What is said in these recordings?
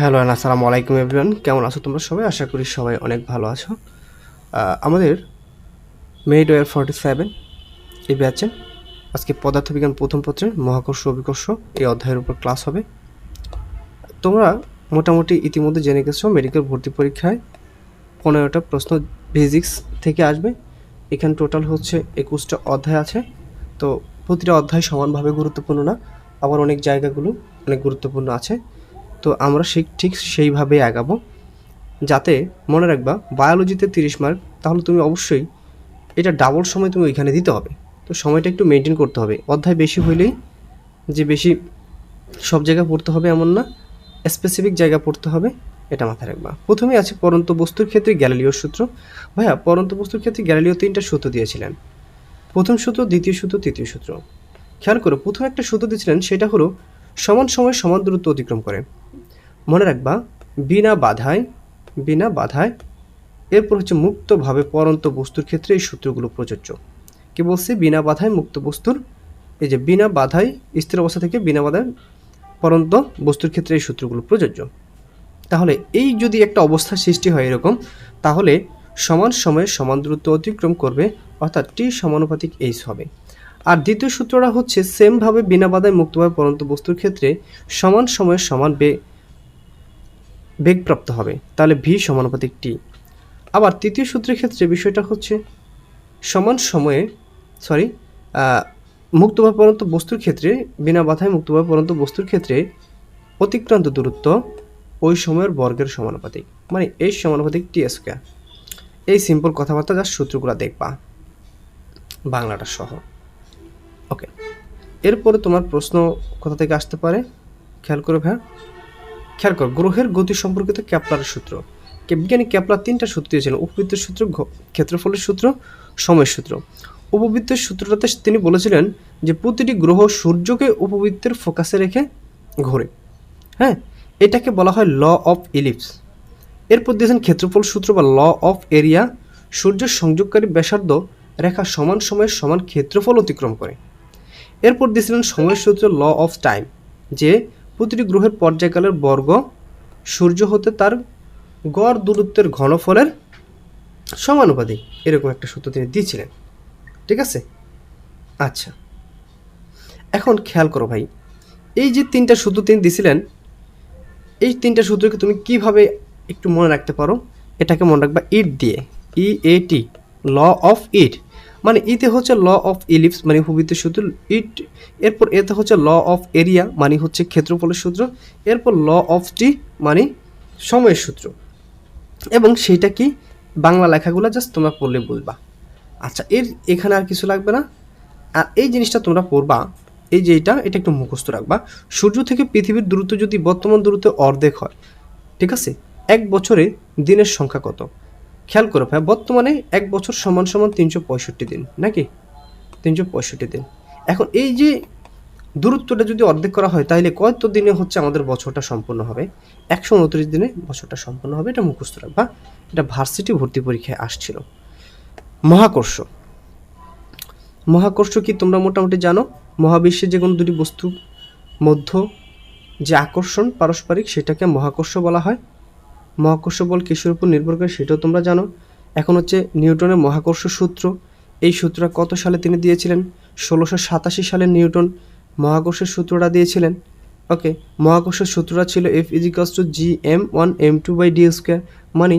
Hello আসসালামু আলাইকুম everyone. কেমন আছো তোমরা সবাই? আশা করি সবাই অনেক ভালো আছো। আমাদের মেড ওয়ার ফর্টি সেভেন এই ব্যাচে আজকে পদার্থবিজ্ঞান প্রথম পত্রের মহাকর্ষ, অভিকর্ষ এই অধ্যায়ের উপর ক্লাস হবে। তোমরা মোটামুটি ইতিমধ্যে জেনে গেছো মেডিকেল ভর্তি পরীক্ষায় পনেরোটা প্রশ্ন ফিজিক্স থেকে আসবে। এখানে টোটাল হচ্ছে একুশটা অধ্যায় আছে। তো প্রতিটা অধ্যায় সমানভাবে গুরুত্বপূর্ণ না, আবার অনেক জায়গাগুলো অনেক গুরুত্বপূর্ণ আছে। তো আমরা সেই ঠিক সেইভাবেই আগাবো। যাতে মনে রাখবা বায়োলজিতে তিরিশ মার্ক তাহলে তুমি অবশ্যই এটা ডাবল সময় তুমি ওইখানে দিতে হবে। তো সময়টা একটু মেনটেন করতে হবে। অধ্যায় বেশি হইলেই যে বেশি সব জায়গায় পড়তে হবে এমন না স্পেসিফিক জায়গা পড়তে হবে, এটা মাথায় রাখবা। প্রথমে আছে পরন্ত বস্তুর ক্ষেত্রে গ্যালিলিওর সূত্র। ভাইয়া, পরন্ত বস্তুর ক্ষেত্রে গ্যালিলিও তিনটা সূত্র দিয়েছিলেন। প্রথম সূত্র, দ্বিতীয় সূত্র, তৃতীয় সূত্র। খেয়াল করো, প্রথম একটা সূত্র দিয়েছিলেন, সেটা হলো সমান সময় সমান দূরত্ব অতিক্রম করে। মনে রাখবা, বিনা বাধায় বিনা বাধায়, এরপর হচ্ছে মুক্তভাবে পরন্ত বস্তুর ক্ষেত্রে এই সূত্রগুলো প্রযোজ্য। কি বলছে? বিনা বাধায় মুক্ত বস্তুর, এই যে বিনা বাধায় স্থির অবস্থা থেকে বিনা বাধায় পরন্ত বস্তুর ক্ষেত্রে এই সূত্রগুলো প্রযোজ্য। তাহলে এই যদি একটা অবস্থা সৃষ্টি হয় এরকম, তাহলে সমান সময়ে সমান দূরত্ব অতিক্রম করবে, অর্থাৎ টি সমানুপাতিক এইচ হবে। আর দ্বিতীয় সূত্রটা হচ্ছে সেমভাবে বিনা বাধায় মুক্তভাবে পরন্ত বস্তুর ক্ষেত্রে সমান সময়ে সমান বে বেগপ্রাপ্ত হবে। তাহলে ভি সমানুপাতিক টি। আবার তৃতীয় সূত্রের ক্ষেত্রে বিষয়টা হচ্ছে, সমান সময়ে সরি মুক্তভাবে পরন্ত বস্তুর ক্ষেত্রে, বিনা বাধায় মুক্তভাবে পরন্ত বস্তুর ক্ষেত্রে অতিক্রান্ত দূরত্ব ওই সময়ের বর্গের সমানুপাতিক মানে এই সমানুপাতিক টি স্কোয়ার। এই সিম্পল কথাবার্তা যার সূত্রগুলো দেখবা। বাংলাটা সহ। ওকে এরপরে তোমার প্রশ্ন কোথা থেকে আসতে পারে? খেয়াল করে ভাই খেয়াল কর, গ্রহের গতি সম্পর্কিত ক্যাপলারের সূত্র। বিজ্ঞানী ক্যাপলার তিনটা সূত্র দিয়েছিলেন, উপবৃত্তের সূত্র ক্ষেত্রফলের সূত্র, সময়ের সূত্র। উপবৃত্তের সূত্রটাতে তিনি বলেছিলেন যে প্রতিটি গ্রহ সূর্যকে উপবৃত্তের ফোকাসে রেখে ঘোরে। হ্যাঁ এটাকে বলা হয় ল অফ ইলিপস এরপর দিয়েছেন ক্ষেত্রফল সূত্র বা ল অফ এরিয়া সূর্যের সংযোগকারী ব্যাসার্ধ রেখা সমান সময়ের সমান ক্ষেত্রফল অতিক্রম করে। এরপর দিয়েছিলেন সময়ের সূত্র ল অফ টাইম, যে প্রতিটি গ্রহের পর্যায়কালের বর্গ সূর্য হতে তার গড় দূরত্বের ঘনফলের সমানুপাতিক, এরকম একটা সূত্র তিনি দিয়েছিলেন। ঠিক আছে? আচ্ছা। এখন খেয়াল করো ভাই, এই যে তিনটা সূত্র তিনি দিছিলেন, এই তিনটা সূত্রকে তুমি কীভাবে একটু মনে রাখতে পারো? এটাকে মনে রাখবা ইট দিয়ে ই এ টি ল অফ ইট মানে ইতে হচ্ছে ল অফ ইলিপস মানে উপবৃত্তের সূত্র ইট, এরপর এতে হচ্ছে ল অফ এরিয়া মানে হচ্ছে ক্ষেত্রফলের সূত্র, এরপর ল অফ টি মানে সময়ের সূত্র। এবং সেইটা কি? বাংলা লেখাগুলো জাস্ট তোমরা পড়লে বুঝবা। আচ্ছা এর এখানে আর কিছু লাগবে না? আর এই জিনিসটা তোমরা পড়বা, এই যে এটা এটা একটু মুখস্থ রাখবা। সূর্য থেকে পৃথিবীর দূরত্ব যদি বর্তমান দূরত্বে অর্ধেক হয়, ঠিক আছে? এক বছরে দিনের সংখ্যা কত? খেয়াল করো ভাই, বর্তমানে এক বছর সমান সমান তিনশো পঁয়ষট্টি দিন, নাকি? তিনশো পঁয়ষট্টি দিন। এখন এই যে দূরত্বটা যদি অর্ধেক করা হয়, তাহলে কত দিনে হচ্ছে আমাদের বছরটা সম্পূর্ণ হবে? একশো উনত্রিশ দিনে বছরটা সম্পূর্ণ হবে, এটা মুখস্থ রাখবা এটা ভার্সিটি ভর্তি পরীক্ষায় আসছিল। মহাকর্ষ। মহাকর্ষ কি তোমরা মোটামুটি জানো? মহাবিশ্বে যে কোনো দুটি বস্তু মধ্য যে আকর্ষণ পারস্পরিক, সেটাকে মহাকর্ষ বলা হয়। মহাকর্ষ বল কিসের উপর নির্ভর করে সেটাও তোমরা জানো। এখন হচ্ছে নিউটনের মহাকর্ষ সূত্র। এই সূত্রটা কত সালে তিনি দিয়েছিলেন? ষোলোশো সাতাশি সালে নিউটন মহাকর্ষের সূত্রটা দিয়েছিলেন। ওকে, মহাকর্ষের সূত্রটা ছিল F equals to G M one M two by D square মানে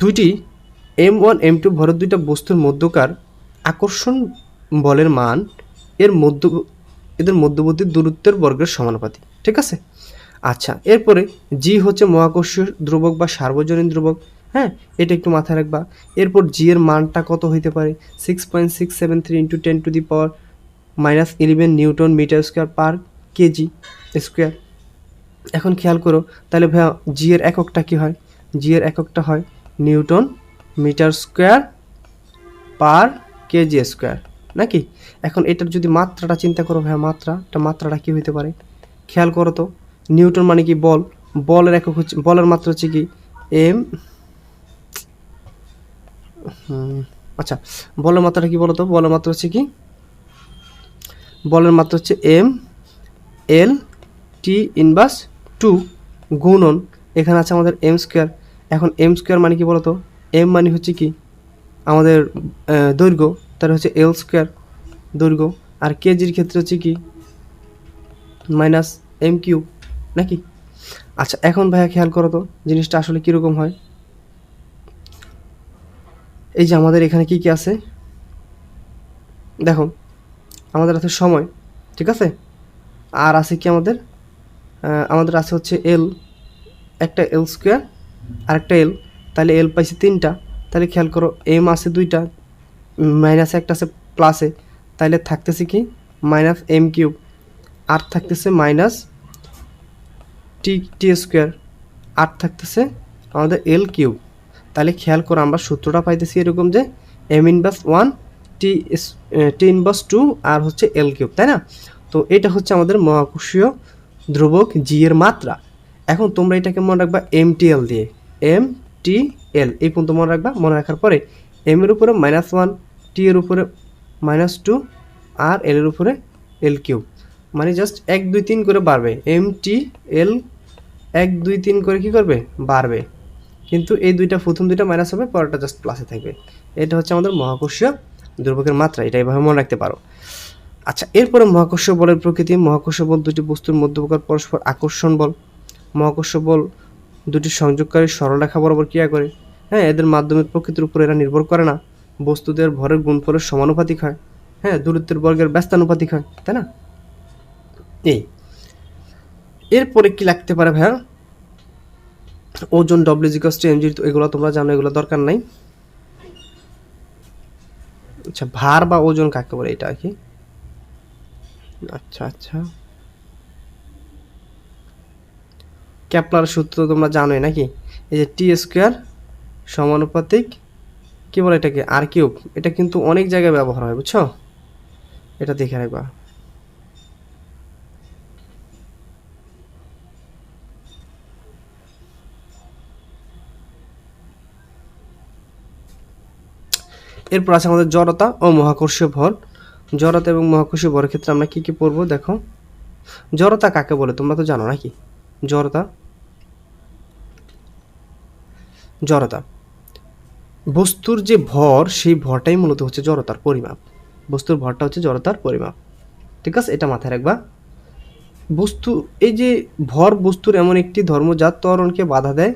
দুইটি এম ওয়ান এম টু ভরের দুইটা বস্তুর মধ্যকার আকর্ষণ বলের মান এর মধ্য এদের মধ্যবর্তী দূরত্বের বর্গের সমানুপাতিক। ঠিক আছে? আচ্ছা এরপরে জি হচ্ছে মহাকর্ষীয় ধ্রুবক বা সার্বজনীন ধ্রুবক হ্যাঁ? এটা একটু মাথায় রাখবা। এরপর জি এর মানটা কত হইতে পারে? Six point six seven three into ten to the power minus eleven newton metre square per KG square এখন খেয়াল করো, তাহলে ভাইয়া জি এর এককটা কি হয়? জি এর এককটা হয় newton metre square per KG square, নাকি? এখন এটার যদি মাত্রাটা চিন্তা করো ভাইয়া মাত্রা এটা মাত্রাটা কি হইতে পারে? খেয়াল করো তো। নিউটন মানে কি বল? বলের একক হচ্ছে, বলের মাত্রা হচ্ছে কি? এম আচ্ছা বলের মাত্রাটা কি বলতো? বলের মাত্রা হচ্ছে কি? বলের মাত্রা হচ্ছে M, L, T inverse two গুণন। এখানে আছে আমাদের এম স্কোয়ার। এখন এম স্কোয়ার মানে কি বলতো? এম মানে হচ্ছে কি? আমাদের দৈর্ঘ্য। তার হচ্ছে এল স্কোয়ার দৈর্ঘ্য। আর কেজির ক্ষেত্রে হচ্ছে কি? Minus M cube. নাকি? আচ্ছা এখন ভাইয়া খেয়াল করো তো, জিনিসটা আসলে কীরকম হয়? এই যে আমাদের এখানে কি কি আছে? দেখো, আমাদের আছে সময়, ঠিক আছে? আর আছে কি আমাদের? আমাদের আছে হচ্ছে এল একটা এল স্কোয়ার আর একটা এল তাহলে এল পাইছি তিনটা। তাহলে খেয়াল করো এম আছে দুইটা, মাইনাসে একটা আছে প্লাসে তাহলে থাকতেছে কি? মাইনাস এম কিউব, আর থাকতেছে মাইনাস টি টি স্কোয়ার আর থাকতেছে, আমাদের এল কিউব। তাহলে খেয়াল করো, আমরা সূত্রটা পাইতেছি এরকম যে M inverse one, T T inverse two আর হচ্ছে এল কিউব, তাই না? তো এটা হচ্ছে আমাদের মহাকর্ষীয় ধ্রুবক জি এর মাত্রা। এখন তোমরা এটাকে মনে রাখবা এম টি এল দিয়ে এম টি এল এই পর্যন্ত মনে রাখবা, মনে রাখার পরে এম এর উপরে মাইনাস ওয়ান টি এর উপরে মাইনাস টু আর এল এর উপরে এল কিউব। মানে জাস্ট এক, দুই, তিন করে বাড়বে। এম টি এল এক, দুই, তিন করে কি করবে? বাড়বে। কিন্তু এই দুইটা, প্রথম দুইটা মাইনাস হবে, পরেরটা জাস্ট প্লাসে থাকবে। এটা হচ্ছে আমাদের মহাকর্ষীয় দুর্ভোগের মাত্রা, এটা এভাবে মনে রাখতে পারো। আচ্ছা এরপরে মহাকর্ষ বলের প্রকৃতি, মহাকর্ষ বল দুটি বস্তুর মধ্যপ্রকার পরস্পর আকর্ষণ বল। মহাকর্ষ বল দুটি সংযোগকারী সরলরেখা বরাবর ক্রিয়া করে। হ্যাঁ এদের মাধ্যমে প্রকৃতির উপর এরা নির্ভর করে না। বস্তুদের ভরের গুণফলের সমানুপাতিক হয়। হ্যাঁ দূরত্বের বর্গের ব্যস্তানুপাতিক হয়, তাই না? এরপরে কি লাগতে পারে ভাইয়া? ওজন ডব্লিউ জিকস টু এমজি এগুলো তোমরা জানো, এগুলো দরকার নাই। আচ্ছা ভার বা ওজন কাকে বলে এটা আর কি? আচ্ছা আচ্ছা। ক্যাপলার সূত্র তোমরা জানোই নাকি? এই যে টি স্কোয়ার সমানুপাতিক, কি বলে এটাকে? আর কিউব এটা কিন্তু অনেক জায়গায় ব্যবহার হয়, বুঝছ? এটা দেখে রাখবা। এরপর আছে আমাদের জড়তা ও মহাকর্ষীয় ভর। জড়তা এবং মহাকর্ষীয় ভরের ক্ষেত্রে আমরা কী কী পড়ব? দেখো। জড়তা কাকে বলে? তোমরা তো জানো নাকি? জড়তা। জড়তা। বস্তুর যে ভর, সেই ভরটাই মূলত হচ্ছে জড়তার পরিমাপ। বস্তুর ভরটা হচ্ছে জড়তার পরিমাপ। ঠিক আছে? এটা মাথায় রাখবা। বস্তু, এই যে ভর বস্তুর এমন একটি ধর্ম যা ত্বরণকে বাধা দেয়।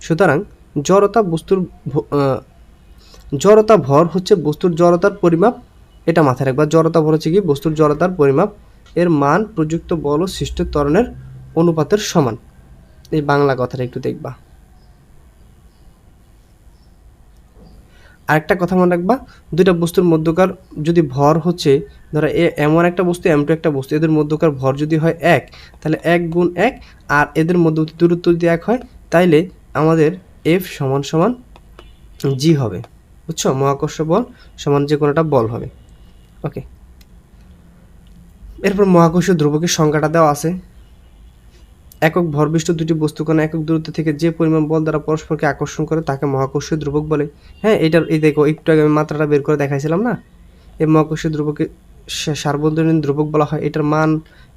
সুতরাং জড়তা বস্তুর জড়তা ভর হচ্ছে বস্তুর জড়তার পরিমাপ। এটা মাথায় রাখবা, জড়তা ভর হচ্ছে কি? বস্তুর জড়তার পরিমাপ। এর মান প্রযুক্ত বল ও সৃষ্ট ত্বরণের অনুপাতের সমান। এই বাংলা কথাটা একটু দেখবা। আরেকটা কথা মনে রাখবা, দুইটা বস্তুর মধ্যকার যদি ভর হচ্ছে, ধরো এ এমন একটা বস্তু, এম টু একটা বস্তু, এদের মধ্যকার ভর যদি হয় এক, তাহলে এক গুণ এক, আর এদের মধ্যবর্তী দূরত্ব যদি এক হয়, তাইলে আমাদের এফ সমান সমান জি হবে। বুঝছ? মহাকর্ষ বল সমান যে কোনোটা বল হবে। ওকে এরপর মহাকর্ষীয় ধ্রুবকের সংখ্যাটা দেওয়া আছে। একক ভরবিষ্ট দুটি বস্তুকণা একক দূরত্ব থেকে যে পরিমাণ বল দ্বারা পরস্পরকে আকর্ষণ করে তাকে মহাকর্ষীয় ধ্রুবক বলে। হ্যাঁ এটার এই দেখো, একটু আগে আমি মাত্রাটা বের করে দেখাইছিলাম না? এই মহাকর্ষীয় ধ্রুবকে সার্বজনীন ধ্রুবক বলা হয়। এটার মান,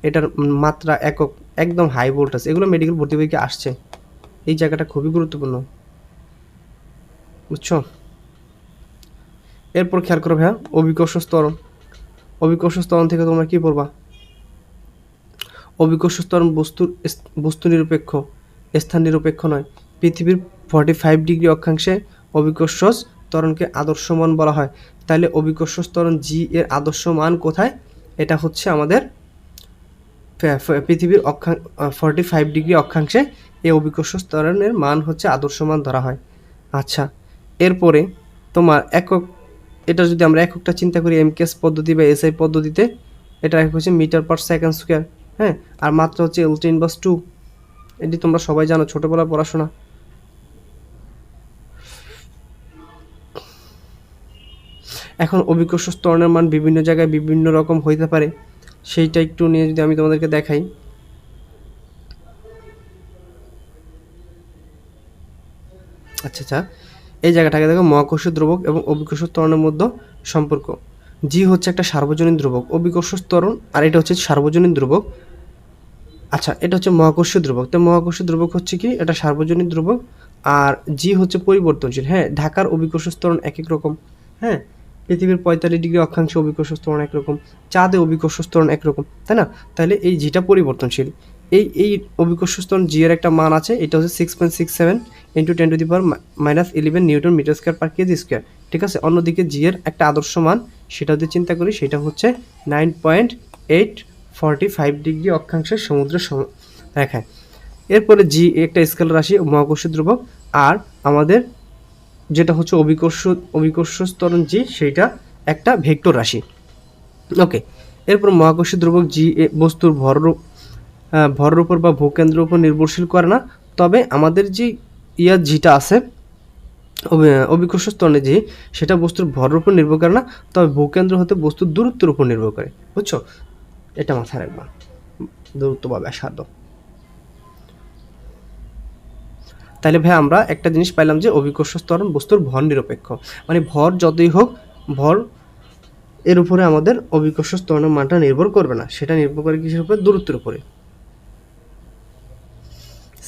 এটার মাত্রা একক, একদম হাই ভোল্টেজ এগুলো মেডিকেল ভর্তি বইকে আসছে। এই জায়গাটা খুবই গুরুত্বপূর্ণ। বুঝছ? এরপর খেয়াল করো ভাইয়া, অভিকর্ষ স্তরণ অভিকর্ষ স্তরণ থেকে তোমরা কি পড়বা? অভিকর্ষ স্তরণ বস্তুর বস্তু নিরপেক্ষ, স্থান নিরপেক্ষ নয়। পৃথিবীর ফর্টি ফাইভ ডিগ্রি অক্ষাংশে অভিকর্ষ ত্বরণকে আদর্শ মান বলা হয়। তাহলে অভিকর্ষ ত্বরণ জি এর আদর্শ মান কোথায়? এটা হচ্ছে আমাদের পৃথিবীর অক্ষাং ফর্টি ফাইভ ডিগ্রি অক্ষাংশে এই অভিকর্ষ ত্বরণের মান হচ্ছে আদর্শ মান ধরা হয়। আচ্ছা এরপরে তোমার একক এটা যদি আমরা এককটা চিন্তা করি এমকেএস পদ্ধতি বা এসআই পদ্ধতিতে, এটা এক হচ্ছে মিটার পার সেকেন্ড স্কোয়ার হ্যাঁ? আর মাত্রা হচ্ছে এলটি ইনভার্স টু এটি তোমরা সবাই জানো ছোটোবেলার পড়াশোনা। এখন অভিকর্ষ স্তরণের মান বিভিন্ন জায়গায় বিভিন্ন রকম হইতে পারে। সেইটা একটু নিয়ে যদি আমি তোমাদেরকে দেখাই। আচ্ছা আচ্ছা। এই জায়গাটাকে দেখো মহাকর্ষ ধ্রুবক এবং অভিকর্ষ ত্বরণের মধ্যে সম্পর্ক। জি হচ্ছে একটা সার্বজনীন ধ্রুবক, অভিকর্ষ ত্বরণ, আর এটা হচ্ছে সার্বজনীন ধ্রুবক। আচ্ছা এটা হচ্ছে মহাকর্ষীয় ধ্রুবক। তো মহাকর্ষীয় ধ্রুবক হচ্ছে কি? এটা সার্বজনীন ধ্রুবক, আর জি হচ্ছে পরিবর্তনশীল। হ্যাঁ ঢাকার অভিকর্ষ স্তরণ এক এক রকম। হ্যাঁ পৃথিবীর পঁয়তাল্লিশ ডিগ্রি অক্ষাংশে অভিকর্ষ স্তরণ একরকম, চাঁদে অভিকর্ষ স্তরণ একরকম, তাই না? তাহলে এই জিটা পরিবর্তনশীল। এই এই অভিকর্ষ স্তরণ জি এর একটা মান আছে, এটা হচ্ছে six point six seven into ten to the power minus eleven newton metre square per KG square ঠিক আছে? অন্যদিকে জি এর একটা আদর্শ মান, সেটা যদি চিন্তা করি, সেটা হচ্ছে nine point eight forty five degree অক্ষাংশের সমুদ্রের সম, রেখায়। এরপরে জি একটা স্কেল রাশি মহাকর্ষ ধ্রুবক, আর আমাদের যেটা হচ্ছে অভিকর্ষ অভিকর্ষ স্তরণ জি সেইটা একটা ভেক্টর রাশি। ওকে এরপর মহাকর্ষ ধ্রুবক জি বস্তুর ভর ভরের উপর বা ভূকেন্দ্রের উপর নির্ভরশীল করে না। তবে আমাদের যে ইয়া জিটা আছে অভি- অভিকর্ষ স্তরণে যে, সেটা বস্তুর ভরের উপর নির্ভর করে না, তবে ভূকেন্দ্র হতে বস্তুর দূরত্বের উপর নির্ভর করে। বুঝছ? এটা মাথায় রাখবা। দূরত্ব বা ব্যাসার্ধ। তাহলে ভাই, আমরা একটা জিনিস পাইলাম যে অভিকর্ষ স্তরণ বস্তুর ভর নিরপেক্ষ। মানে ভর যতই হোক, ভর এর উপরে আমাদের অভিকর্ষ স্তরণের মানটা নির্ভর করবে না। সেটা নির্ভর করে কিসের উপরে? দূরত্বের উপরে।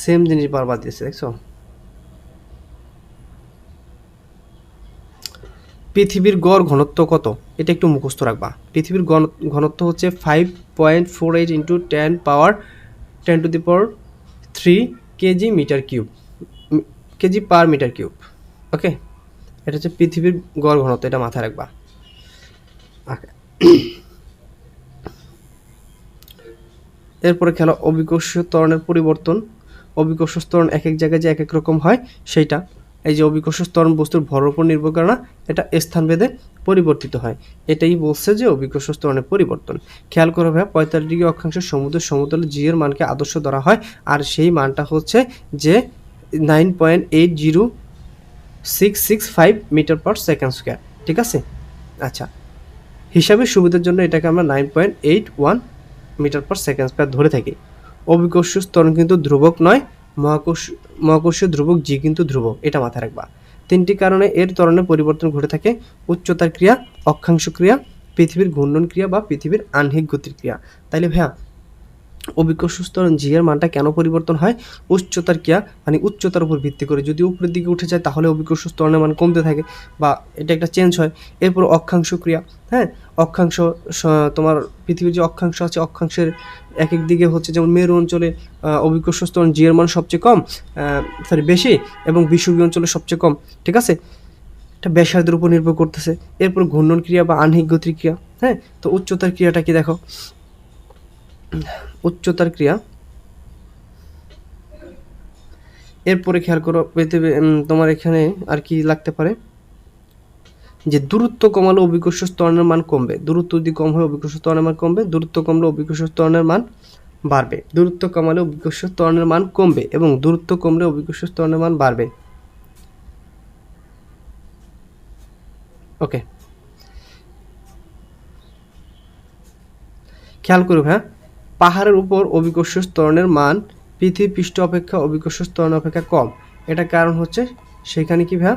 সেম জিনিস বারবার দিয়েছে, দেখছ? পৃথিবীর গড় ঘনত্ব কত? এটা একটু মুখস্থ রাখবা। পৃথিবীর ঘনত্ব হচ্ছে five point four eight into ten power ten to the power three KG metre cube KG per metre cube okay এটা হচ্ছে পৃথিবীর গড় ঘনত্ব, এটা মাথায় রাখবা। Okay. এরপরে খেলা অভিকর্ষ ত্বরণের পরিবর্তন। অভিকর্ষ ত্বরণ এক এক জায়গায় যে এক এক রকম হয়, সেইটা। এই যে অভিকর্ষ ত্বরণ বস্তুর ভরের উপর নির্ভর করে না, এটা স্থানভেদে পরিবর্তিত হয়। এটাই বলছে যে অভিকর্ষ ত্বরণের পরিবর্তন। খেয়াল করে ভাই পঁয়তাল্লিশ ডিগ্রি অক্ষাংশ সমুদ্রের সমতলে জি এর মানকে আদর্শ ধরা হয়, আর সেই মানটা হচ্ছে যে nine point eight zero six six five metre per second square, ঠিক আছে? আচ্ছা হিসাবের সুবিধার জন্য এটাকে আমরা nine point eight one metre per second square ধরে থাকি। অভিকর্ষ স্তরণ কিন্তু ধ্রুবক নয়, মহাকর্ষ মহাকর্ষীয় ধ্রুবক জি কিন্তু ধ্রুবক। এটা মাথায় রাখবা। তিনটি কারণে এর ত্বরণের পরিবর্তন ঘটে থাকে। উচ্চতার ক্রিয়া, অক্ষাংশ ক্রিয়া, পৃথিবীর ঘূর্ণন ক্রিয়া বা পৃথিবীর আহ্নিক গতির ক্রিয়া। তাইলে ভাইয়া অভিকর্ষ স্তরণ জি এর মানটা কেন পরিবর্তন হয়? উচ্চতার ক্রিয়া মানে উচ্চতার উপর ভিত্তি করে যদি উপরের দিকে উঠে যায়, তাহলে অভিকর্ষ স্তরণের মান কমতে থাকে বা এটা একটা চেঞ্জ হয়। এরপর অক্ষাংশ ক্রিয়া হ্যাঁ? অক্ষাংশ তোমার পৃথিবীর যে অক্ষাংশ আছে, অক্ষাংশের এক এক দিকে হচ্ছে যেমন মেরু অঞ্চলে অভিজ্ঞ অভিকর্ষ স্তরণ জি মান সবচেয়ে কম সরি বেশি এবং বিষুবীয় অঞ্চলে সবচেয়ে কম, ঠিক আছে? এটা ব্যাসার্ধের উপর নির্ভর করতেছে। এরপর ঘূর্ণন ক্রিয়া বা আহ্নিক গতির ক্রিয়া হ্যাঁ? তো উচ্চতার ক্রিয়াটা কি দেখো? উচ্চতার ক্রিয়া। এরপরে খেয়াল করো পেতে তোমার এখানে আর কি লাগতে পারে? যে দূরত্ব কমালে অভিকর্ষ স্তরণের মান কমবে। দূরত্ব যদি কম হয়, অভিকর্ষ স্তরণের মান কমবে। দূরত্ব কমলে অভিকর্ষ স্তরণের মান বাড়বে। দূরত্ব কমালে অভিকর্ষ স্তরণের মান কমবে এবং দূরত্ব কমলে অভিকর্ষ স্তরণের মান বাড়বে। ওকে। খেয়াল করবে হ্যাঁ? পাহাড়ের উপর অভিকর্ষ স্তরণের মান পৃথিবী পৃষ্ঠ অপেক্ষা অভিকর্ষ স্তরণ অপেক্ষা কম। এটা কারণ হচ্ছে সেখানে কি ভাইয়া?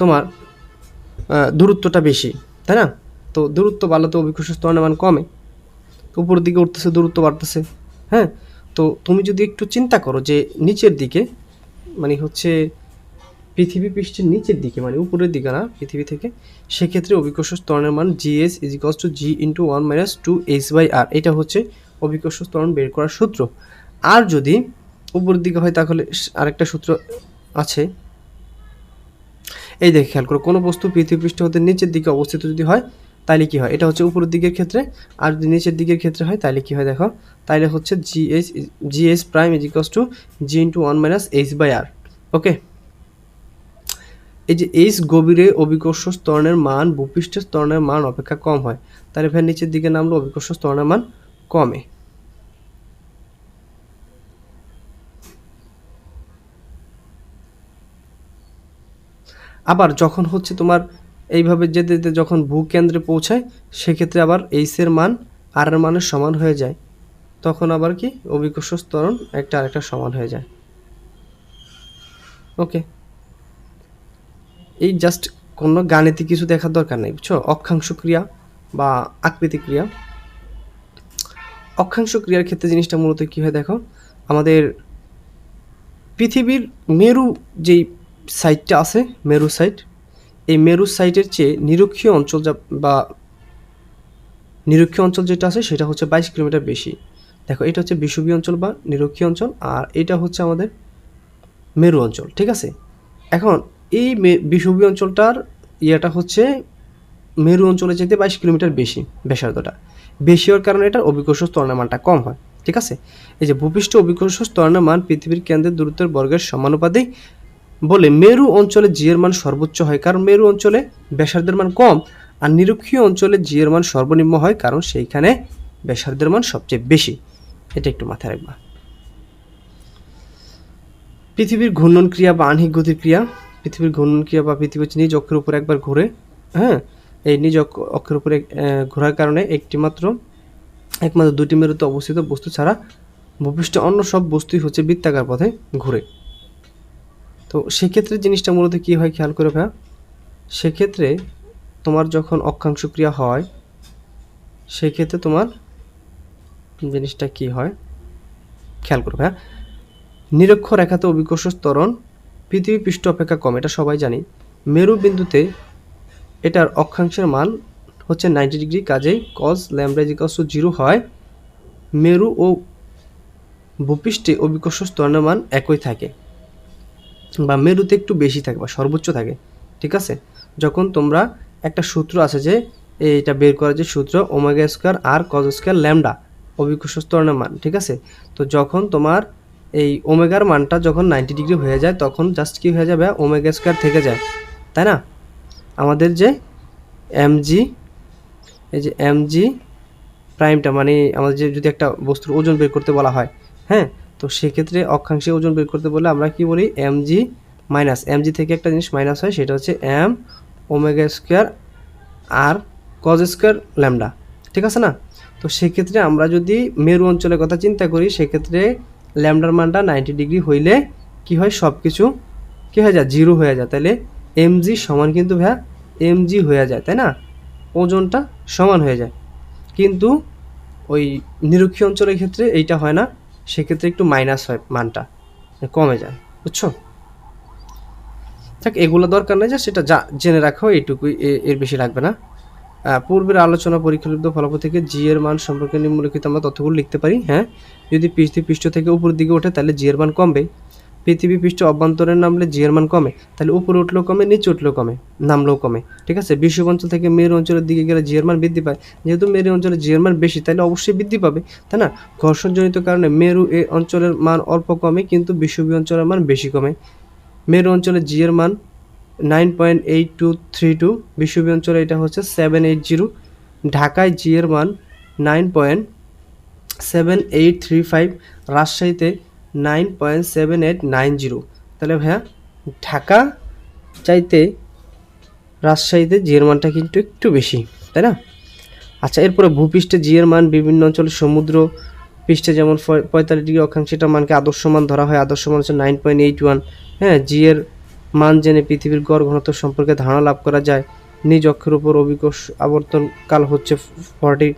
তোমার দূরত্বটা বেশি, তাই না? তো দূরত্ব বাড়লে তো অভিকর্ষ স্তরণের মান কমে। উপরের দিকে উঠতেছে, দূরত্ব বাড়তেছে হ্যাঁ? তো তুমি যদি একটু চিন্তা করো যে নিচের দিকে মানে হচ্ছে পৃথিবী পৃষ্ঠের নিচের দিকে মানে উপরের দিকে না, পৃথিবী থেকে, সেক্ষেত্রে অভিকর্ষ ত্বরণের মান GS is equals to G into one minus two H by R এটা হচ্ছে অভিকর্ষ ত্বরণ বের করার সূত্র। আর যদি উপরের দিকে হয়, তাহলে আরেকটা সূত্র আছে। এই দেখে খেয়াল করো, কোনো বস্তু পৃথিবী পৃষ্ঠ হতে নিচের দিকে অবস্থিত যদি হয় তাহলে কী হয়? এটা হচ্ছে উপরের দিকের ক্ষেত্রে, আর যদি নিচের দিকের ক্ষেত্রে হয় তাহলে কী হয় দেখো? তাহলে হচ্ছে GS GS prime is equals to G into one minus H by R okay এই যে এইচ গভীরে অভিকর্ষ স্তরণের মান, ভূপৃষ্ঠের স্তরণের মান অপেক্ষা কম হয়। তাহলে ফের নিচের দিকে নামলে, অভিকর্ষ স্তরণের মান কমে। আবার যখন হচ্ছে তোমার এইভাবে যেতে যেতে যখন ভূকেন্দ্রে পৌঁছায়, সেক্ষেত্রে আবার এইচের মান আর এর মানের সমান হয়ে যায়। তখন আবার কি? অভিকর্ষ স্তরণ একটা আরেকটা সমান হয়ে যায়। ওকে এই জাস্ট কোনো গাণিতিক কিছু দেখার দরকার নেই, বুঝছ? অক্ষাংশ ক্রিয়া বা আকৃতি ক্রিয়া। অক্ষাংশ ক্রিয়ার ক্ষেত্রে জিনিসটা মূলত কী হয় দেখো, আমাদের পৃথিবীর মেরু যেই সাইডটা আছে, মেরু সাইড এই মেরু সাইডের চেয়ে নিরক্ষীয় অঞ্চল যা বা নিরক্ষীয় অঞ্চল যেটা আছে, সেটা হচ্ছে বাইশ কিলোমিটার বেশি। দেখো, এটা হচ্ছে বিষুবীয় অঞ্চল বা নিরক্ষীয় অঞ্চল, আর এটা হচ্ছে আমাদের মেরু অঞ্চল, ঠিক আছে? এখন এই বিষুবীয় অঞ্চলটার ইয়েটা হচ্ছে মেরু অঞ্চলে যেতে বাইশ কিলোমিটার বেশি ব্যাসার্ধটা। বেশি হওয়ার কারণে এটার অভিকর্ষ স্তরণের মানটা কম হয়, ঠিক আছে? এই যে ভূপৃষ্ঠ অভিকর্ষ স্তরণের মান পৃথিবীর কেন্দ্রের দূরত্বের বর্গের সমানুপাতিক বলে মেরু অঞ্চলে জি এর মান সর্বোচ্চ হয়, কারণ মেরু অঞ্চলে ব্যাসার্ধের মান কম আর নিরক্ষীয় অঞ্চলে জি এর মান সর্বনিম্ন হয়, কারণ সেইখানে ব্যাসার্ধের মান সবচেয়ে বেশি। এটা একটু মাথায় রাখবা। পৃথিবীর ঘূর্ণন ক্রিয়া বা আহ্নিক গতির ক্রিয়া পৃথিবীর ঘূর্ণন ক্রিয়া বা পৃথিবীর নিজ অক্ষের উপর একবার ঘুরে হ্যাঁ এই নিজ অক্ষের উপরে ঘোরার কারণে একটি মাত্র একমাত্র দুটি মেরুতে অবস্থিত বস্তু ছাড়া ভূপৃষ্ঠে অন্য সব বস্তুই হচ্ছে বৃত্তাকার পথে ঘুরে। তো সেক্ষেত্রে জিনিসটা মূলত কী হয় খেয়াল করে ভাইয়া? সেক্ষেত্রে তোমার যখন অক্ষাংশ ক্রিয়া হয়, সেক্ষেত্রে তোমার জিনিসটা কি হয়? খেয়াল করো ভাইয়া। নিরক্ষ রেখাতে অভিকর্ষ ত্বরণ পৃথিবী পৃষ্ঠ অপেক্ষা কম, এটা সবাই জানি। মেরু বিন্দুতে এটার অক্ষাংশের মান হচ্ছে নাইনটি ডিগ্রি কাজেই কজ ল্যামডা জিরো হয়। মেরু ও ভূপৃষ্ঠে অভিকর্ষ স্তরের মান একই থাকে বা মেরুতে একটু বেশি থাকে বা সর্বোচ্চ থাকে, ঠিক আছে? যখন তোমরা একটা সূত্র আছে যে, এটা বের করার যে সূত্র omega square R cos square lambda অভিকর্ষ স্তরণের মান, ঠিক আছে? তো যখন তোমার এই ওমেগার মানটা যখন নাইনটি ডিগ্রি হয়ে যায়, তখন জাস্ট কি হয়ে যাবে? ওমেগা স্কোয়ার থেকে যায়। তাই না? আমাদের যে এমজি এই যে এমজি প্রাইমটা মানে আমাদের যে যদি একটা বস্তুর ওজন বের করতে বলা হয় হ্যাঁ? তো সেক্ষেত্রে অক্ষাংশে ওজন বের করতে বলে আমরা কি বলি? এমজি মাইনাস এমজি থেকে একটা জিনিস মাইনাস হয়, সেটা হচ্ছে M omega square R cos square lambda ঠিক আছে না? তো সেক্ষেত্রে আমরা যদি মেরু অঞ্চলের কথা চিন্তা করি, সেক্ষেত্রে ল্যামডার মানটা নাইনটি ডিগ্রি হইলে কি হয়? সব কিছু কী হয়ে যায়? জিরো হয়ে যায়। তাহলে এমজি সমান কিন্তু ভাইয়া এমজি হয়ে যায়, তাই না? ওজনটা সমান হয়ে যায়। কিন্তু ওই নিরক্ষীয় অঞ্চলের ক্ষেত্রে এইটা হয় না। সেক্ষেত্রে একটু মাইনাস হয় মানটা। কমে যায়, বুঝছ? থাক, এগুলো দরকার নেই যে সেটা যা জেনে রাখো, এইটুকুই এর বেশি লাগবে না। পূর্বের আলোচনা পরীক্ষালব্ধ ফলাফল থেকে জি এর মান সম্পর্কে নিম্নলিখিত আমরা তথ্যগুলো লিখতে পারি হ্যাঁ? যদি পৃথিবী পৃষ্ঠ থেকে উপরের দিকে ওঠে, তাহলে জি এর মান কমবে। পৃথিবী পৃষ্ঠ অভ্যন্তরে নামলে জি এর মান কমে, তাহলে উপরে উঠলেও কমে, নিচে উঠলেও কমে, নামলেও কমে, ঠিক আছে? বিশ্ব অঞ্চল থেকে মেরু অঞ্চলের দিকে গেলে জি এর মান বৃদ্ধি পায়। যেহেতু মেরু অঞ্চলে জি এর মান বেশি, তাহলে অবশ্যই বৃদ্ধি পাবে, তাই না? ঘর্ষণজনিত কারণে মেরু এ অঞ্চলের মান অল্প কমে, কিন্তু বিশ্ববী অঞ্চলের মান বেশি কমে। মেরু অঞ্চলে জি এর মান nine point eight two three two বিশ্ববী অঞ্চলে এটা হচ্ছে সেভেন এইট জিরো ঢাকায় জি এর মান nine point seven eight three five, রাজশাহীতে nine point seven eight nine zero তাহলে ভাইয়া, ঢাকা চাইতে রাজশাহীতে জি এর মানটা কিন্তু একটু বেশি, তাই না? আচ্ছা এরপরে ভূপৃষ্ঠে জি এর মান বিভিন্ন অঞ্চলে সমুদ্র পৃষ্ঠে যেমন পঁয়তাল্লিশ ডিগ্রি অক্ষাংশটা মানকে আদর্শ মান ধরা হয়, আদর্শ মান হচ্ছে নাইন পয়েন্ট এইট ওয়ান। হ্যাঁ জি এর মান জেনে পৃথিবীর গড় ঘনত্ব সম্পর্কে ধারণা লাভ করা যায়। নিজ অক্ষের উপর অভিকোষ আবর্তনকাল হচ্ছে ফর্টি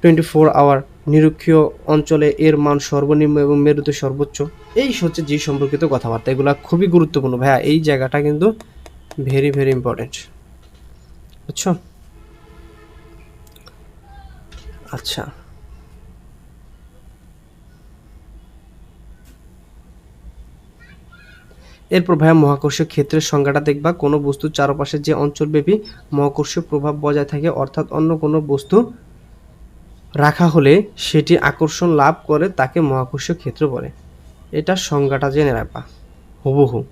টোয়েন্টি ফোর আওয়ার। নিরক্ষীয় অঞ্চলে এর মান সর্বনিম্ন এবং মেরুতে সর্বোচ্চ। এই হচ্ছে জি সম্পর্কিত কথাবার্তা। এগুলো খুবই গুরুত্বপূর্ণ। ভাইয়া, এই জায়গাটা কিন্তু ভেরি ভেরি ইম্পর্টেন্ট বুঝছ? আচ্ছা। এরপর ভাইয়া মহাকর্ষীয় ক্ষেত্রের সংজ্ঞাটা দেখবা। কোনো বস্তুর চারপাশে যে অঞ্চলব্যাপী মহাকর্ষীয় প্রভাব বজায় থাকে, অর্থাৎ অন্য কোনো বস্তু রাখা হলে সেটি আকর্ষণ লাভ করে, তাকে মহাকর্ষীয় ক্ষেত্র বলে। এটা সংজ্ঞাটা জেনে রাখবা। হুবহু।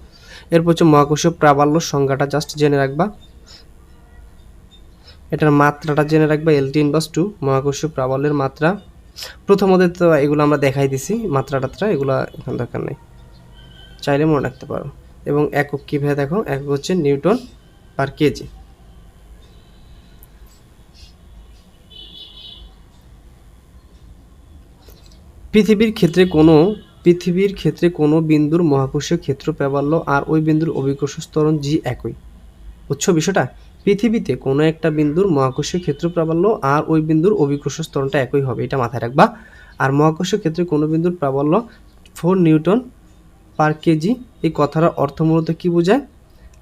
এরপর হচ্ছে মহাকর্ষীয় প্রাবল্য সংজ্ঞাটা জাস্ট জেনে রাখবা। এটার মাত্রাটা জেনে রাখবা এলটি ইনভার্স টু মহাকর্ষীয় প্রাবল্যের মাত্রা। প্রথমত তো এগুলো আমরা দেখাই দিছি মাত্রা টাত্রা এগুলো এখন দরকার নেই। চাইলে মনে রাখতে পারো। এবং একক কীভাবে দেখো? একক হচ্ছে নিউটন পার কেজি। পৃথিবীর ক্ষেত্রে কোনো, পৃথিবীর ক্ষেত্রে কোনো বিন্দুর মহাকর্ষীয় ক্ষেত্র প্রাবল্য আর ওই বিন্দুর অভিকর্ষ স্তরণ জি একই। বুঝছ বিষয়টা? পৃথিবীতে কোনো একটা বিন্দুর মহাকর্ষীয় ক্ষেত্র প্রাবল্য আর ওই বিন্দুর অভিকর্ষ স্তরণটা একই হবে। এটা মাথায় রাখবা। আর মহাকর্ষীয় ক্ষেত্রে কোনো বিন্দুর প্রাবল্য ফোর নিউটন পার কেজি এই কথার অর্থ মূলত কী বোঝায়?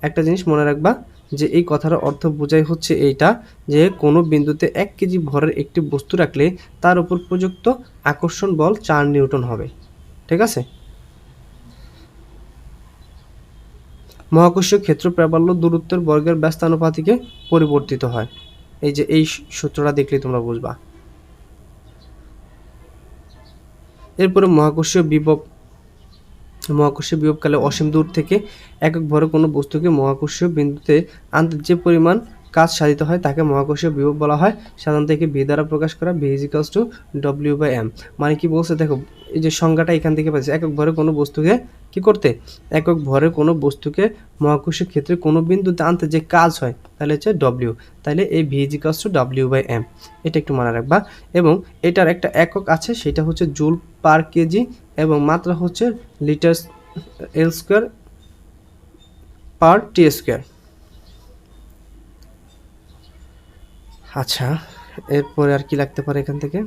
একটা জিনিস মনে রাখবা যে এই কথার অর্থ বোঝায় হচ্ছে এইটা যে কোনো বিন্দুতে এক কেজি ভরের একটি বস্তু রাখলে তার উপর প্রযুক্ত আকর্ষণ বল চার নিউটন হবে। ঠিক আছে? মহাকর্ষীয় ক্ষেত্র প্রাবল্য দূরত্বের বর্গের ব্যস্তানুপাতিকে পরিবর্তিত হয়। এই যে এই সূত্রটা দেখলে তোমরা বুঝবা। এরপরে মহাকর্ষীয় বিভব মহাকর্ষীয় বিভবকালে অসীম দূর থেকে একক ভরে কোনো বস্তুকে মহাকর্ষীয় বিন্দুতে আনতে যে পরিমাণ কাজ সাধিত হয়, তাকে মহাকর্ষীয় বিভব বলা হয়। সাধারণত একে ভি দ্বারা প্রকাশ করা V equals to W by M মানে কি বলছে, দেখো, এই যে সংজ্ঞাটা এখান থেকে পাচ্ছি, একক ভরে কোনো বস্তুকে কি করতে? একক ভরে কোনো বস্তুকে মহাকর্ষীয় ক্ষেত্রে কোনো বিন্দুতে আনতে যে কাজ হয়, তাহলে হচ্ছে ডব্লিউ তাহলে এই V equals to W by M এটা একটু মনে রাখবা। এবং এটার একটা একক আছে, সেটা হচ্ছে জুল পার কেজি এবং মাত্রা হচ্ছে litre L square per T square আচ্ছা এরপরে আর কি লাগতে পারে এখান থেকে?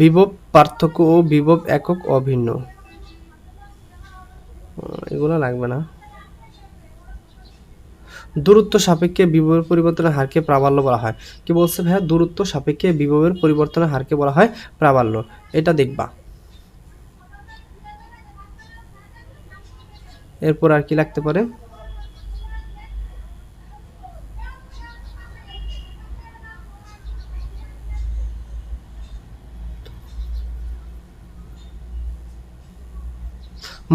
বিভব পার্থক্য ও বিভব একক অভিন্ন। এগুলো লাগবে না। দূরত্ব সাপেক্ষে বিভবের পরিবর্তনের হারকে প্রাবল্য বলা হয়। কি বলছে ভাইয়া? দূরত্ব সাপেক্ষে বিভবের পরিবর্তনের হারকে বলা হয় প্রাবল্য। এটা দেখবা। এরপর আর কি লাগতে পারে?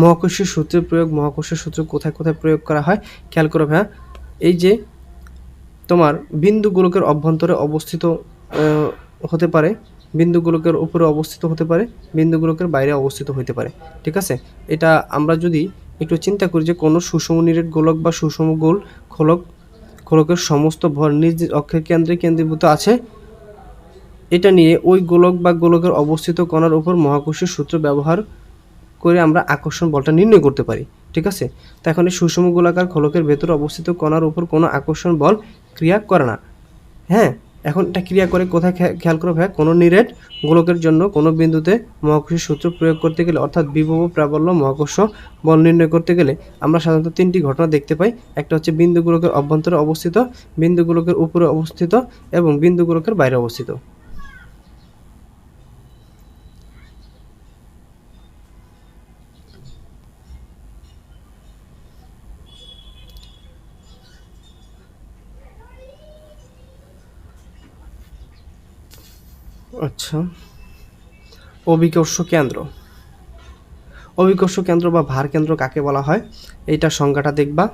মহাকর্ষীয় সূত্রের প্রয়োগ, মহাকর্ষীয় সূত্র কোথায় কোথায় প্রয়োগ করা হয়? খেয়াল করো ভাইয়া। এই যে তোমার বিন্দু গোলকের অভ্যন্তরে অবস্থিত হতে পারে বিন্দু গোলকের উপরে অবস্থিত হতে পারে বিন্দু গোলকের বাইরে অবস্থিত হতে পারে, ঠিক আছে? এটা আমরা যদি একটু চিন্তা করি যে কোনো সুষম নিরেট গোলক বা সুষম গোল খোলক, খোলকের সমস্ত ভর নিজ অক্ষের কেন্দ্রে কেন্দ্রীভূত আছে, এটা নিয়ে ওই গোলক বা গোলকের অবস্থিত কণার উপর মহাকর্ষের সূত্র ব্যবহার করে আমরা আকর্ষণ বলটা নির্ণয় করতে পারি, ঠিক আছে? তো এখন এই সুষম গোলাকার খোলকের ভেতরে অবস্থিত কণার উপর কোনো আকর্ষণ বল ক্রিয়া করে না। হ্যাঁ এখন এটা ক্রিয়া করে কোথায় খেয়াল করো ভাই? কোনো নিরেট গোলকের জন্য কোনো বিন্দুতে মহাকর্ষীয় সূত্র প্রয়োগ করতে গেলে, অর্থাৎ বিভব প্রাবল্য মহাকর্ষ বল নির্ণয় করতে গেলে আমরা সাধারণত তিনটি ঘটনা দেখতে পাই। একটা হচ্ছে বিন্দু গোলকের অভ্যন্তরে অবস্থিত বিন্দু গোলকের উপরে অবস্থিত এবং বিন্দুগুলোকের বাইরে অবস্থিত। আচ্ছা। অভিকর্ষ কেন্দ্র অভিকর্ষ কেন্দ্র বা ভার কেন্দ্র কাকে বলা হয়? এইটার সংজ্ঞাটা দেখবা।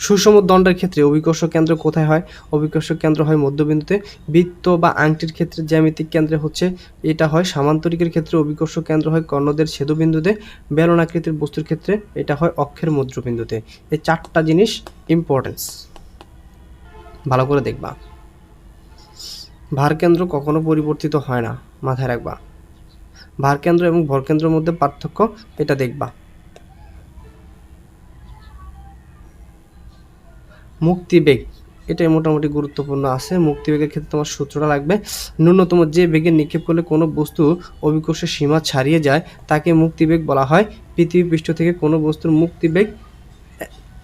সুষম দণ্ডের ক্ষেত্রে অভিকর্ষ কেন্দ্র কোথায় হয়? অভিকর্ষ কেন্দ্র হয় মধ্যবিন্দুতে। বৃত্ত বা আংটির ক্ষেত্রে জ্যামিতিক কেন্দ্রে হচ্ছে, এটা হয় সামান্তরিকের ক্ষেত্রে। অভিকর্ষ কেন্দ্র হয় কর্ণদের ছেদবিন্দুতে। বেলন আকৃতির বস্তুর ক্ষেত্রে, এটা হয় অক্ষের মধ্যবিন্দুতে। এই চারটা জিনিস ইম্পর্টেন্স ভালো করে দেখবা। ভারকেন্দ্র কখনো পরিবর্তিত হয় না, মাথায় রাখবা। ভারকেন্দ্র এবং ভরকেন্দ্রের মধ্যে পার্থক্য এটা দেখবা। মুক্তিবেগ এটাই মোটামুটি গুরুত্বপূর্ণ আছে। মুক্তিবেগের ক্ষেত্রে তোমার সূত্রটা লাগবে, ন্যূনতম যে বেগে নিক্ষেপ করলে কোনো বস্তু অভিকর্ষের সীমা ছাড়িয়ে যায়, তাকে মুক্তিবেগ বলা হয়। পৃথিবী পৃষ্ঠ থেকে কোনো বস্তুর মুক্তিবেগ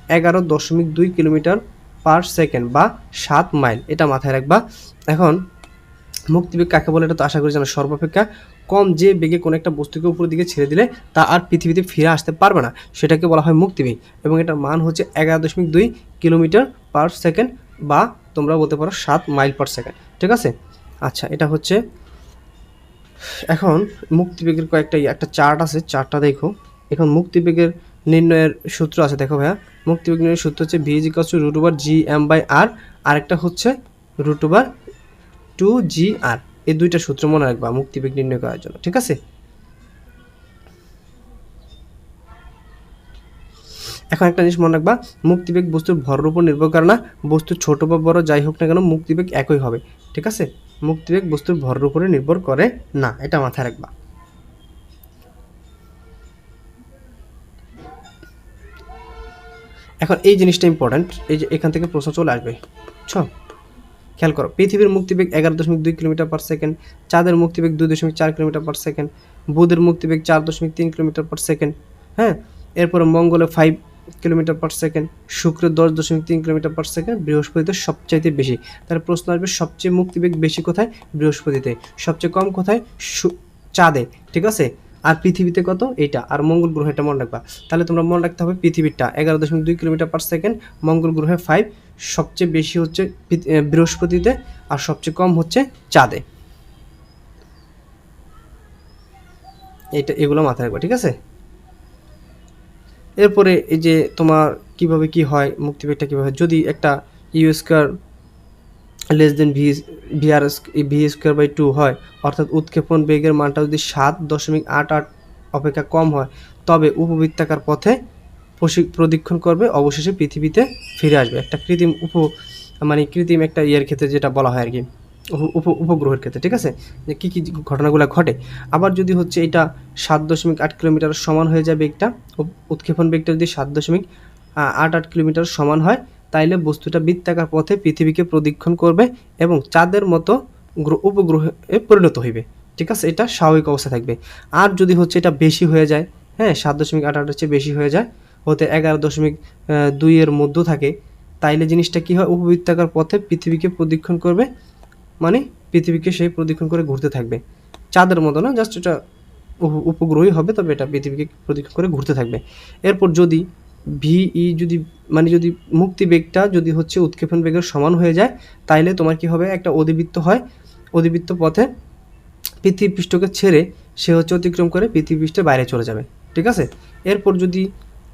এগারো দশমিক দুই কিলোমিটার পার সেকেন্ড বা সাত মাইল এটা মাথায় রাখবা। এখন মুক্তিবেগ কাকে বলে, এটা তো আশা করি জানো, সর্বাপেক্ষা কম যে বেগে কোনো একটা বস্তুকে উপরের দিকে ছেড়ে দিলে তা আর পৃথিবীতে ফিরে আসতে পারবে না। সেটাকে বলা হয় মুক্তিবেগ এবং এটার মান হচ্ছে এগারো দশমিক দুই কিলোমিটার পার সেকেন্ড বা তোমরা বলতে পারো সাত মাইল পার সেকেন্ড ঠিক আছে? আচ্ছা এটা হচ্ছে এখন মুক্তিবেগের কয়েকটা ইয়ে- একটা চার্ট আছে, চার্টটা দেখো। এখন মুক্তিবেগের নির্ণয়ের সূত্র আছে, দেখো ভাইয়া। মুক্তিবেগ নির্ণয়ের সূত্র হচ্ছে V equals to root over G M by R আরেকটা হচ্ছে root over two G R এই দুইটা সূত্র মনে রাখবা মুক্তিবেগ নির্ণয় করার জন্য, ঠিক আছে? এখন একটা জিনিস মনে রাখবা মুক্তিবেগ বস্তুর ভরের উপর নির্ভর করে না, বস্তু ছোট বা বড়, যাই হোক না কেন মুক্তিবেগ একই হবে, ঠিক আছে? মুক্তিবেগ বস্তুর ভরের উপরে নির্ভর করে না, এটা মাথায় রাখবা। এখন এই জিনিসটা ইম্পর্ট্যান্ট এই যে এখান থেকে প্রশ্ন চলে আসবে। ছ, খেয়াল করো, পৃথিবীর মুক্তিবেগ এগারো দশমিক দুই কিলোমিটার পার সেকেন্ড চাঁদের মুক্তিবেগ দুই দশমিক চার কিলোমিটার পার সেকেন্ড বুধের মুক্তিবেগ চার দশমিক তিন কিলোমিটার পার সেকেন্ড হ্যাঁ? এরপরে মঙ্গলে ফাইভ কিলোমিটার পার সেকেন্ড শুক্রে দশ দশমিক তিন কিলোমিটার পার সেকেন্ড বৃহস্পতিতে সবচাইতে বেশি। তাহলে প্রশ্ন আসবে, সবচেয়ে মুক্তিবেগ বেশি কোথায়? বৃহস্পতিতে। সবচেয়ে কম কোথায়? চাঁদে, ঠিক আছে? আর পৃথিবীতে কত? এইটা। আর মঙ্গল গ্রহ এটা মনে রাখবা। তাহলে তোমরা মনে রাখতে হবে পৃথিবীরটা এগারো দশমিক দুই কিলোমিটার পার সেকেন্ড মঙ্গল গ্রহে ফাইভ সবচেয়ে বেশি হচ্ছে বৃহস্পতিতে আর সবচেয়ে কম হচ্ছে চাঁদে। এটা, এগুলো মাথায় রাখবা, ঠিক আছে? এরপরে এই যে তোমার কীভাবে কি হয় মুক্তিবেগটা কীভাবে যদি একটা U square less than V V R V square by two হয়। অর্থাৎ উৎক্ষেপণ বেগের মানটা যদি সাত দশমিক আট আট অপেক্ষা কম হয়, তবে উপবৃত্তাকার পথে প্রদক্ষিণ করবে, অবশেষে পৃথিবীতে ফিরে আসবে। একটা কৃত্রিম উপ মানে কৃত্রিম একটা ইয়ের ক্ষেত্রে যেটা বলা হয় আর কি, উপ- উপ, উপগ্রহের ক্ষেত্রে, ঠিক আছে? যে কী কী ঘটনাগুলো ঘটে। আবার যদি হচ্ছে এটা সাত দশমিক আট কিলোমিটার সমান হয়ে যায় বেগটা, উৎক্ষেপণ বেগটা যদি সাত দশমিক আট আট কিলোমিটার সমান হয় তাইলে বস্তুটা বৃত্তাকার পথে পৃথিবীকে প্রদক্ষিণ করবে এবং চাঁদের মতো গ্রহ উপগ্রহে পরিণত হইবে। ঠিক আছে? এটা স্বাভাবিক অবস্থা থাকবে। আর যদি হচ্ছে এটা বেশি হয়ে যায় হ্যাঁ সাত দশমিক আট আটের চেয়ে বেশি হয়ে যায়, হতে এগারো দশমিক দুইয়ের মধ্যে থাকে, তাইলে জিনিসটা কি হয়? উপবৃত্তাকার পথে পৃথিবীকে প্রদক্ষিণ করবে মানে পৃথিবীকে সেই প্রদক্ষিণ করে ঘুরতে থাকবে। চাঁদের মতো না, জাস্ট এটা উপ- উপগ্রহই হবে, তবে এটা পৃথিবীকে প্রদক্ষিণ করে ঘুরতে থাকবে। এরপর যদি ভিই যদি মানে যদি মুক্তি বেগটা যদি হচ্ছে উৎক্ষেপণ বেগের সমান হয়ে যায়, তাইলে তোমার কি হবে? একটা অধিবৃত্ত হয়। অধিবৃত্ত পথে পৃথিবী পৃষ্ঠকে ছেড়ে সে হচ্ছে অতিক্রম করে পৃথিবী পৃষ্ঠের বাইরে চলে যাবে। ঠিক আছে? এরপর যদি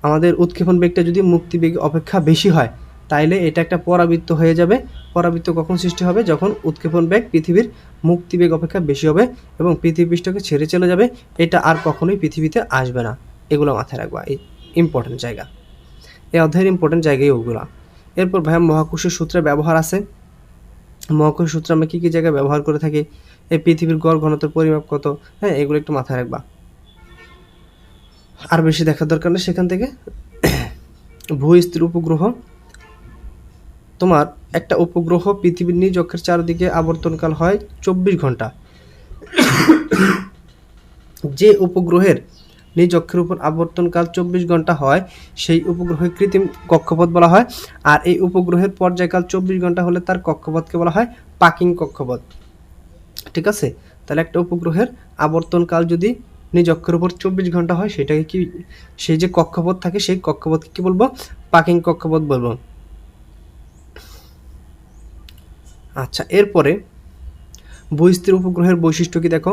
আমাদের উৎক্ষেপণ বেগটা যদি মুক্তি বেগ অপেক্ষা বেশি হয়, তাইলে এটা একটা পরাবৃত্ত হয়ে যাবে। পরাবৃত্ত কখন সৃষ্টি হবে? যখন উৎক্ষেপণ বেগ পৃথিবীর মুক্তি বেগ অপেক্ষা বেশি হবে এবং পৃথিবী পৃষ্ঠকে ছেড়ে চলে যাবে, এটা আর কখনোই পৃথিবীতে আসবে না। এগুলো মাথায় রাখবা, এই ইম্পর্টেন্ট জায়গা। এই অধ্যায়ের ইম্পর্টেন্ট জায়গায় ওগুলা। এরপর ভাইয়া মহাকর্ষের সূত্রের ব্যবহার আছে। মহাকর্ষ সূত্র আমরা কী কী জায়গায় ব্যবহার করে থাকি? এই পৃথিবীর গড় ঘনত্বের পরিমাপ কত? হ্যাঁ এগুলো একটু মাথায় রাখবা। আর বেশি দেখার দরকার নেই সেখান থেকে। ভূস্থির উপগ্রহ। তোমার একটা উপগ্রহ পৃথিবীর নিজ অক্ষের চারদিকে আবর্তনকাল হয় চব্বিশ ঘণ্টা। যে উপগ্রহের নিজ অক্ষের উপর আবর্তনকাল চব্বিশ ঘণ্টা হয়, সেই উপগ্রহে কৃত্রিম কক্ষপথ বলা হয়। আর এই উপগ্রহের পর্যায়কাল চব্বিশ ঘণ্টা হলে তার কক্ষপথকে বলা হয় পাকিং কক্ষপথ। ঠিক আছে? তাহলে একটা উপগ্রহের আবর্তনকাল যদি নিজ অক্ষের উপর চব্বিশ ঘণ্টা হয়, সেটাকে কি, সেই যে কক্ষপথ থাকে, সেই কক্ষপথকে কি বলব? পাকিং কক্ষপথ বলব। আচ্ছা এরপরে বহিস্থির উপগ্রহের বৈশিষ্ট্য কি দেখো?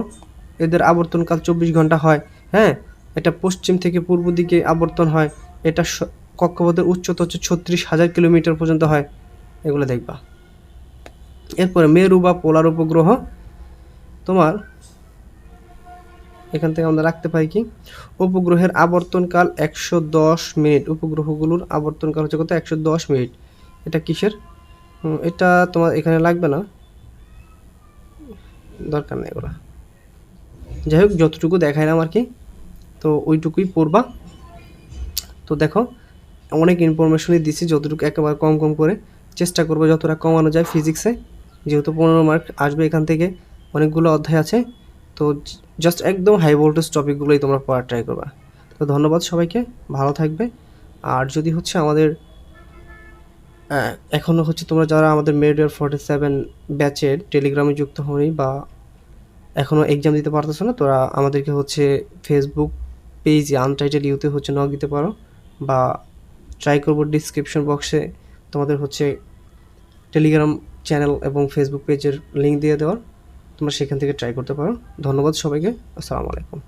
এদের আবর্তনকাল চব্বিশ ঘণ্টা হয় হ্যাঁ? এটা পশ্চিম থেকে পূর্ব দিকে আবর্তন হয়। এটা কক্ষপথের উচ্চতা হচ্ছে ছত্রিশ হাজার কিলোমিটার পর্যন্ত হয়। এগুলো দেখবা। এরপরে মেরু বা পোলার উপগ্রহ। তোমার এখান থেকে আমরা রাখতে পারি কি? উপগ্রহের আবর্তনকাল একশো দশ মিনিট। উপগ্রহগুলোর আবর্তনকাল হচ্ছে কত? একশো দশ মিনিট। এটা কিসের? এটা তোমার এখানে লাগবে না। দরকার নেই এগুলো। যাই হোক, যতটুকু দেখাইলাম আর কি। তো ওইটুকুই পড়বা। তো দেখো, অনেক ইনফরমেশনই দিছি যতটুকু একেবারে কম কম করে। চেষ্টা করব যতটা কমানো যায় ফিজিক্সে যেহেতু পনেরো মার্ক আসবে এখান থেকে, অনেকগুলো অধ্যায় আছে। তো জাস্ট একদম হাই ভোল্টেজ টপিকগুলোই তোমরা পড়ার ট্রাই করবা। তো ধন্যবাদ সবাইকে, ভালো থাকবে। আর যদি হচ্ছে আমাদের এখনও হচ্ছে তোমরা যারা আমাদের মেরিডিয়ার ফর্টি সেভেন ব্যাচের টেলিগ্রামে যুক্ত হওনি বা এখনও এক্সাম দিতে পারতেছো না, তোরা আমাদেরকে হচ্ছে ফেসবুক পেজে আনটাইটেল ইউতে হচ্ছে নক দিতে পারো বা ট্রাই করব ডিসক্রিপশন বক্সে তোমাদের হচ্ছে টেলিগ্রাম চ্যানেল এবং ফেসবুক পেজের লিঙ্ক দিয়ে দেওয়ার, তোমরা সেখান থেকে ট্রাই করতে পারো। ধন্যবাদ সবাইকে, আসসালামু আলাইকুম।